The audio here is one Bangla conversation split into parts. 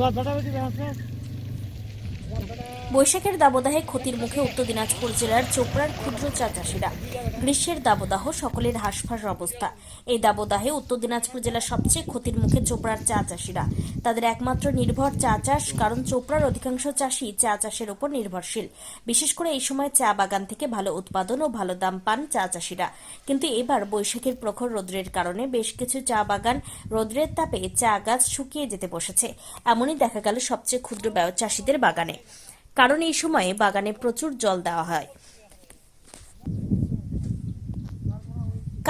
তোমার আছে? বৈশাখের দাবদাহে ক্ষতির মুখে উত্তর দিনাজপুর জেলার চোপড়ার ক্ষুদ্র চা চাষিরা। গ্রীষ্মের দাবদাহ, সকলের হাঁসফাঁস অবস্থা। এই দাবদাহে উত্তর দিনাজপুর জেলার সবচেয়ে ক্ষতির মুখে চোপড়ার চা চাষিরা। তাদের একমাত্র নির্ভর চা চাষ, কারণ চোপড়ার অধিকাংশ চাষি চা চাষের উপর নির্ভরশীল। বিশেষ করে এই সময় চা বাগান থেকে ভালো উৎপাদন ও ভালো দাম পান চা চাষিরা। কিন্তু এবার বৈশাখের প্রখর রোদ্রের কারণে বেশ কিছু চা বাগান রোদ্রের তাপে চা গাছ শুকিয়ে যেতে বসেছে। এমনই দেখা গেল সবচেয়ে ক্ষুদ্র চাষিদের বাগানে। কারণ এই সময়ে বাগানে প্রচুর জল দেওয়া হয়।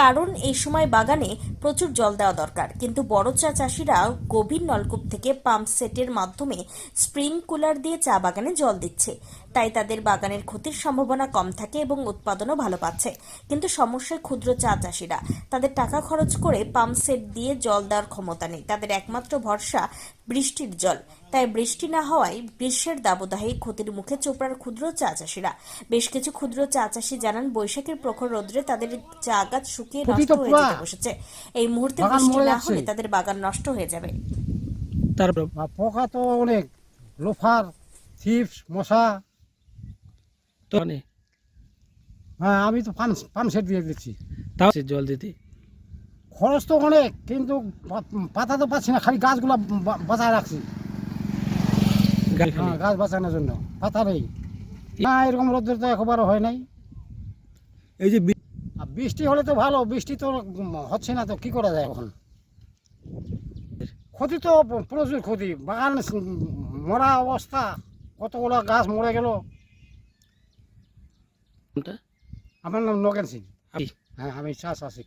কারণ এই সময় বাগানে প্রচুর জল দেওয়া দরকার। কিন্তু বড় চা চাষিরা গভীর নলকূপ থেকে পাম্প সেটের মাধ্যমে স্প্রিংকুলার দিয়ে চা বাগানে জল দিচ্ছে। তাই তাদের বাগানের ক্ষতির সম্ভাবনা কম থাকে এবং উৎপাদনও ভালো পাচ্ছে। কিন্তু সমস্যায় ক্ষুদ্র চা চাষিরা তাদের টাকা খরচ করে পাম্প সেট দিয়ে জল দেওয়ার ক্ষমতা নেই। তাদের একমাত্র ভরসা বৃষ্টির জল। তাই বৃষ্টি না হওয়ায় গ্রীষ্মের দাবদাহে ক্ষতির মুখে চোপড়ার ক্ষুদ্র চা চাষিরা। বেশ কিছু ক্ষুদ্র চা চাষি জানান বৈশাখের প্রখর রোদ্রে তাদের চা গাছ শুকিয়ে নষ্ট হয়ে যেতে বসেছে। এই মুহূর্তে বৃষ্টি না হলে তাদের বাগান নষ্ট হয়ে যাবে। তার পোকা তো অনেক। লোফার থিপস মশা তো মানে? হ্যাঁ আমি তো পান পাম্প সেট দিয়ে দিচ্ছি। তাও জল দিতে? খরচ তো অনেক কিন্তু পাতা তো পাচ্ছি না খালি গাছগুলো বাঁচায় রাখছি। গাছ হ্যাঁ গাছ বাঁচানোর জন্য পাতা নেই। না এরকম রোদ্রের তো একবারও হয় নাই। এই যে বৃষ্টি হলে তো ভালো বৃষ্টি তো হচ্ছে না তো কি করা যায় এখন? ক্ষতি তো প্রচুর ক্ষতি বাগান মরা অবস্থা কতগুলো গাছ মরে গেল? আমার নাম নগেন সিং। আপনি? হ্যাঁ আমি চাষ। আছি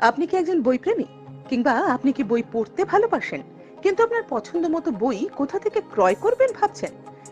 আপনি কি একজন বইপ্রেমী? কিংবা আপনি কি বই পড়তে ভালোবাসেন? কিন্তু আপনার পছন্দ মতো বই কোথা থেকে ক্রয় করবেন ভাবছেন?